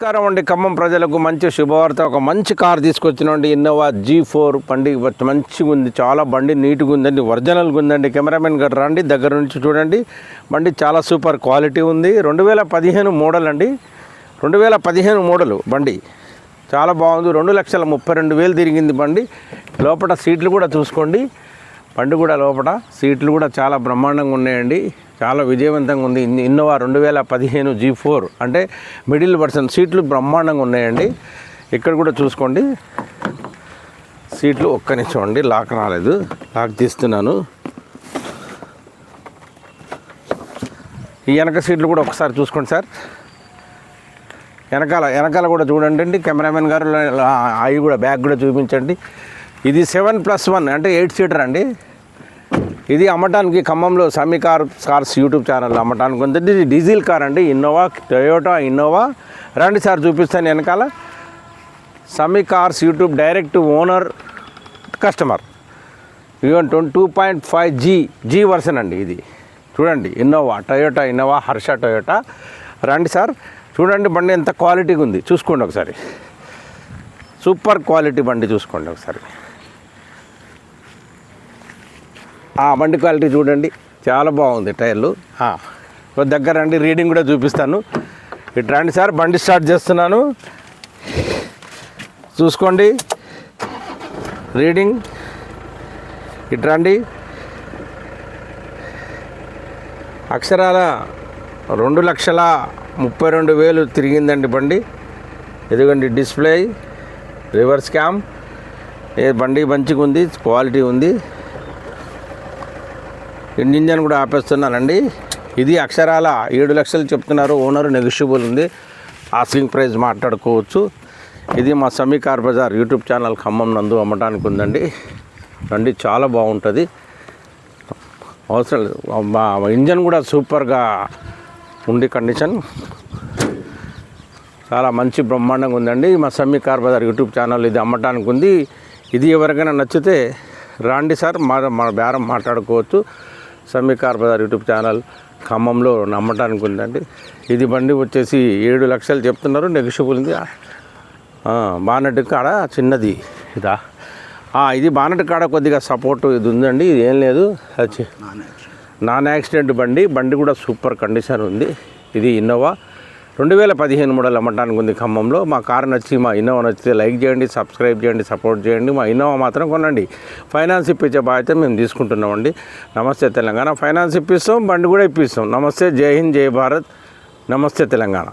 నమస్కారం అండి. ఖమ్మం ప్రజలకు మంచి శుభవార్త. ఒక మంచి కార్ తీసుకొచ్చినండి. ఇన్నోవా జీ ఫోర్ బండి మంచిగా ఉంది చాలా బండి నీట్గా ఉందండి ఒరిజినల్గా ఉందండి కెమెరామెన్ గారు రండి. దగ్గర నుంచి చూడండి. బండి చాలా సూపర్ క్వాలిటీ ఉంది. రెండు వేల పదిహేను మోడల్ అండి. రెండు వేల పదిహేను మోడలు బండి. చాలా బాగుంది. రెండు లక్షల ముప్పై రెండు వేలు తిరిగింది బండి. లోపల సీట్లు కూడా చూసుకోండి. బండి కూడా లోపల సీట్లు కూడా చాలా బ్రహ్మాండంగా ఉన్నాయండి. చాలా విజయవంతంగా ఉంది ఇన్- ఇన్నోవా రెండు వేల పదిహేను జీ ఫోర్ అంటే మిడిల్ పర్సన్ సీట్లు బ్రహ్మాండంగా ఉన్నాయండి ఇక్కడ కూడా చూసుకోండి సీట్లు ఒక్క నిమిషం అండి లాక్ రాలేదు లాక్ తీస్తున్నాను ఈ వెనక సీట్లు కూడా ఒకసారి చూసుకోండి సార్ వెనకాల వెనకాల కూడా చూడండి అండి కెమెరామెన్ గారు అవి కూడా బ్యాగ్ కూడా చూపించండి ఇది సెవెన్ ప్లస్ వన్ అంటే ఎయిట్ సీటర్ అండి ఇది అమ్మటానికి ఖమ్మంలో సమీ కార్ కార్స్ యూట్యూబ్ ఛానల్లో అమ్మటానికి ఉంది. ఇది డీజిల్ కార్ అండి. Innova Toyota Innova. రండి సార్ చూపిస్తాను వెనకాల. Sami cars YouTube direct owner customer. Even twenty two point five G G version అండి ఇది. చూడండి Innova Toyota Innova Harsha Toyota. రండి సార్ చూడండి బండి ఎంత క్వాలిటీగా ఉంది. చూసుకోండి ఒకసారి. సూపర్ క్వాలిటీ బండి చూసుకోండి ఒకసారి. బండి క్వాలిటీ చూడండి. చాలా బాగుంది టైర్లు. దగ్గర రండి రీడింగ్ కూడా చూపిస్తాను. ఇటు రండి సార్ బండి స్టార్ట్ చేస్తున్నాను. చూసుకోండి. రీడింగ్. ఇటు రండి. అక్షరాల రెండు లక్షల ముప్పై రెండు వేలు తిరిగిందండి బండి. ఎదుగండి డిస్ప్లే రివర్స్ క్యామ్. ఏ బండి మంచిగా ఉంది క్వాలిటీ ఉంది. ఇంజిన్ కూడా ఆపేస్తున్నానండి ఇది అక్షరాల ఏడు లక్షలు చెప్తున్నారు. ఓనర్ నెగిషియబుల్ ఉంది. ఆస్కింగ్ ప్రైస్ మాట్లాడుకోవచ్చు. ఇది మా Sami car bazaar YouTube channel Khammam నందు అమ్మటానికి ఉందండి. రండి చాలా బాగుంటుంది. అవసరం లేదు. మా ఇంజన్ కూడా సూపర్గా ఉండి కండిషన్. చాలా మంచి బ్రహ్మాండంగా ఉందండి. మా Sammi car bazaar YouTube channel ఇది అమ్మటానికి ఉంది. ఇది ఎవరికైనా నచ్చితే రాండి సార్. మా మా బేరం మాట్లాడుకోవచ్చు. కార్ బజార్ యూట్యూబ్ ఛానల్ ఖమ్మంలో నమ్మటానికి ఉందండి. ఇది బండి వచ్చేసి ఏడు లక్షలు చెప్తున్నారు నెగిషియబుల్ ఉంది. ఆ, బానెట్ కాడ చిన్నది ఇదా. ఇది బానెట్ కాడ కొద్దిగా సపోర్ట్ ఇది ఉందండి ఇది ఏం లేదు. Non accident. బండి బండి కూడా సూపర్ కండిషన్ ఉంది. ఇది ఇన్నోవా. రెండు వేల పదిహేను మోడల్ అమ్మటానికి ఉంది ఖమ్మంలో. మా కారు నచ్చి మా ఇన్నోవా నచ్చితే లైక్ చేయండి సబ్స్క్రైబ్ చేయండి సపోర్ట్ చేయండి. మా ఇన్నోవా మాత్రం కొనండి. ఫైనాన్స్ ఇప్పించే బాధ్యత మేము తీసుకుంటున్నామండి. నమస్తే తెలంగాణ. ఫైనాన్స్ ఇప్పిస్తాం బండి కూడా ఇప్పిస్తాం. నమస్తే జై హింద్ జై భారత్. నమస్తే తెలంగాణ.